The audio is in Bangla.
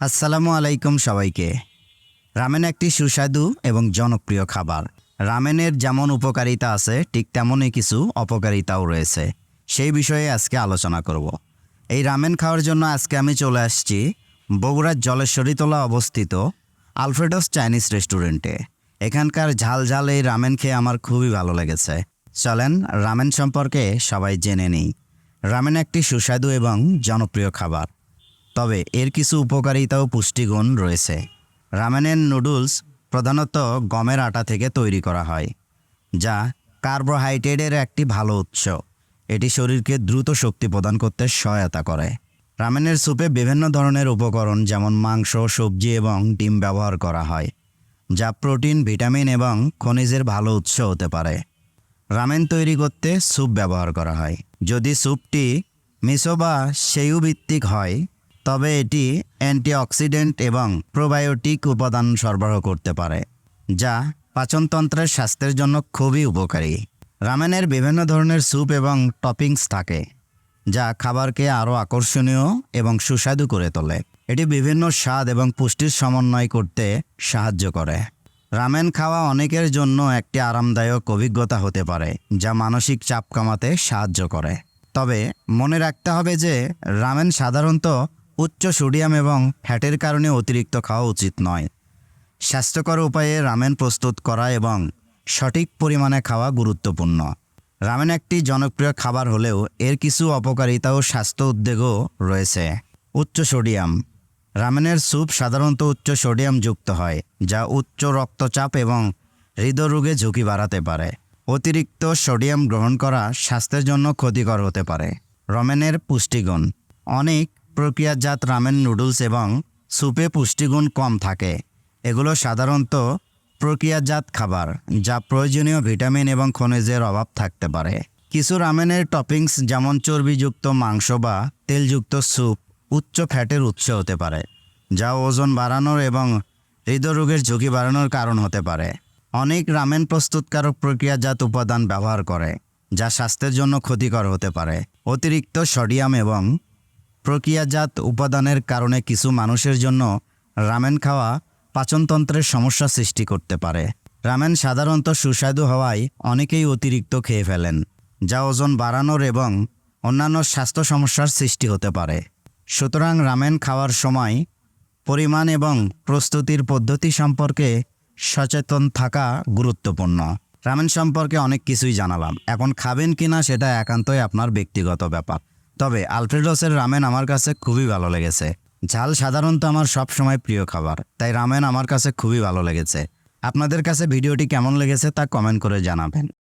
আসসালামু আলাইকুম সবাইকে। রামেন একটি সুস্বাদু এবং জনপ্রিয় খাবার। রামেনের যেমন উপকারিতা আছে, ঠিক তেমনই কিছু অপকারিতাও রয়েছে। সেই বিষয়ে আজকে আলোচনা করব। এই রামেন খাওয়ার জন্য আজকে আমি চলে আসছি বগুড়ার জলেশ্বরীতলা অবস্থিত আলফ্রেডস চাইনিজ রেস্টুরেন্টে। এখানকার ঝাল ঝাল এই রামেন খেয়ে আমার খুবই ভালো লেগেছে। চলেন রামেন সম্পর্কে সবাই জেনে নিই। রামেন একটি সুস্বাদু এবং জনপ্রিয় খাবার। তবে এর কিছু উপকারিতা ও পুষ্টিগুণ রয়েছে। রামেনের নুডলস প্রধানত গমের আটা থেকে তৈরি করা হয়, যা কার্বোহাইড্রেটের একটি ভালো উৎস। এটি শরীরকে দ্রুত শক্তি প্রদান করতে সহায়তা করে। রামেনের স্যুপে বিভিন্ন ধরনের উপকরণ যেমন মাংস, সবজি এবং ডিম ব্যবহার করা হয়, যা প্রোটিন, ভিটামিন এবং খনিজের ভালো উৎস হতে পারে। রামেন তৈরি করতে স্যুপ ব্যবহার করা হয়। যদি স্যুপটি মিসো বা ভিত্তিক হয় তবে এটি অ্যান্টিঅক্সিডেন্ট এবং প্রোবায়োটিক উপাদান সরবরাহ করতে পারে, যা পাচনতন্ত্রের স্বাস্থ্যের জন্য খুবই উপকারী। রামেনের বিভিন্ন ধরনের স্যুপ এবং টপিংস থাকে, যা খাবারকে আরও আকর্ষণীয় এবং সুস্বাদু করে তোলে। এটি বিভিন্ন স্বাদ এবং পুষ্টির সমন্বয় করতে সাহায্য করে। রামেন খাওয়া অনেকের জন্য একটি আরামদায়ক অভিজ্ঞতা হতে পারে, যা মানসিক চাপ কমাতে সাহায্য করে। তবে মনে রাখতে হবে যে, রামেন সাধারণত উচ্চ সোডিয়াম এবং ফ্যাটের কারণে অতিরিক্ত খাওয়া উচিত নয়। স্বাস্থ্যকর উপায়ে রামেন প্রস্তুত করা এবং সঠিক পরিমাণে খাওয়া গুরুত্বপূর্ণ। রামেন একটি জনপ্রিয় খাবার হলেও এর কিছু অপকারিতা ও স্বাস্থ্য উদ্বেগও রয়েছে। উচ্চ সোডিয়াম। রামেনের স্যুপ সাধারণত উচ্চ সোডিয়াম যুক্ত হয়, যা উচ্চ রক্তচাপ এবং হৃদরোগে ঝুঁকি বাড়াতে পারে। অতিরিক্ত সোডিয়াম গ্রহণ করা স্বাস্থ্যের জন্য ক্ষতিকর হতে পারে। রমেনের পুষ্টিগুণ। অনেক প্রক্রিয়াজাত রামেন নুডলস এবং স্যুপে পুষ্টিগুণ কম থাকে। এগুলো সাধারণত প্রক্রিয়াজাত খাবার, যা প্রয়োজনীয় ভিটামিন এবং খনিজের অভাব থাকতে পারে। কিছু রামেনের টপিংস যেমন চর্বিযুক্ত মাংস বা তেলযুক্ত স্যুপ উচ্চ ফ্যাটের উৎস হতে পারে, যা ওজন বাড়ানোর এবং হৃদরোগের ঝুঁকি বাড়ানোর কারণ হতে পারে। অনেক রামেন প্রস্তুতকারক প্রক্রিয়াজাত উপাদান ব্যবহার করে, যা স্বাস্থ্যের জন্য ক্ষতিকর হতে পারে। অতিরিক্ত সোডিয়াম এবং প্রক্রিয়াজাত উপাদানের কারণে কিছু মানুষের জন্য রামেন খাওয়া পাচনতন্ত্রের সমস্যা সৃষ্টি করতে পারে। রামেন সাধারণত সুস্বাদু হওয়ায় অনেকেই অতিরিক্ত খেয়ে ফেলেন, যা ওজন বাড়ানোর এবং অন্যান্য স্বাস্থ্য সমস্যার সৃষ্টি হতে পারে। সুতরাং রামেন খাওয়ার সময় পরিমাণ এবং প্রস্তুতির পদ্ধতি সম্পর্কে সচেতন থাকা গুরুত্বপূর্ণ। রামেন সম্পর্কে অনেক কিছুই জানালাম, এখন খাবেন কিনা সেটা একান্তই আপনার ব্যক্তিগত ব্যাপার। তবে আলফ্রেডোসের রামেন আমার কাছে খুবই ভালো লেগেছে। ঝাল সাধারণত আমার সব সময় প্রিয় খাবার, তাই রামেন আমার কাছে খুবই ভালো লেগেছে। আপনাদের কাছে ভিডিওটি কেমন লেগেছে তা কমেন্ট করে জানাবেন।